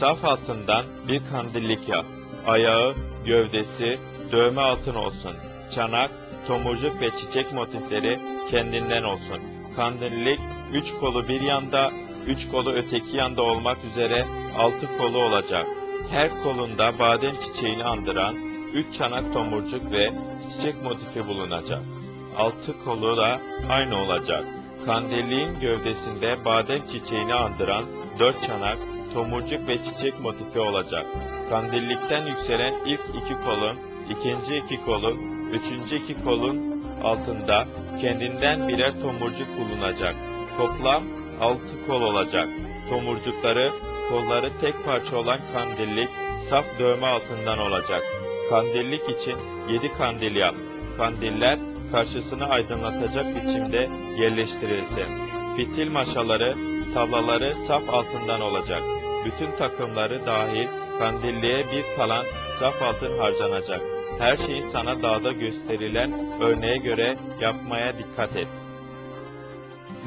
Saf altından bir kandillik yap. Ayağı, gövdesi, dövme altın olsun. Çanak, tomurcuk ve çiçek motifleri kendinden olsun. Kandillik, üç kolu bir yanda, üç kolu öteki yanda olmak üzere altı kolu olacak. Her kolunda badem çiçeğini andıran üç çanak tomurcuk ve çiçek motifi bulunacak. Altı kolu da aynı olacak. Kandilliğin gövdesinde badem çiçeğini andıran dört çanak, tomurcuk ve çiçek motifi olacak. Kandillikten yükselen ilk iki kolun, ikinci iki kolun, üçüncü iki kolun altında kendinden birer tomurcuk bulunacak. Toplam altı kol olacak. Tomurcukları, kolları tek parça olan kandillik, saf dövme altından olacak. Kandillik için yedi kandil yap. Kandiller karşısını aydınlatacak biçimde yerleştirilsin. Fitil maşaları, tablaları saf altından olacak. Bütün takımları dahil kandilliğe bir kalan saf altın harcanacak. Her şeyi sana dağda gösterilen örneğe göre yapmaya dikkat et.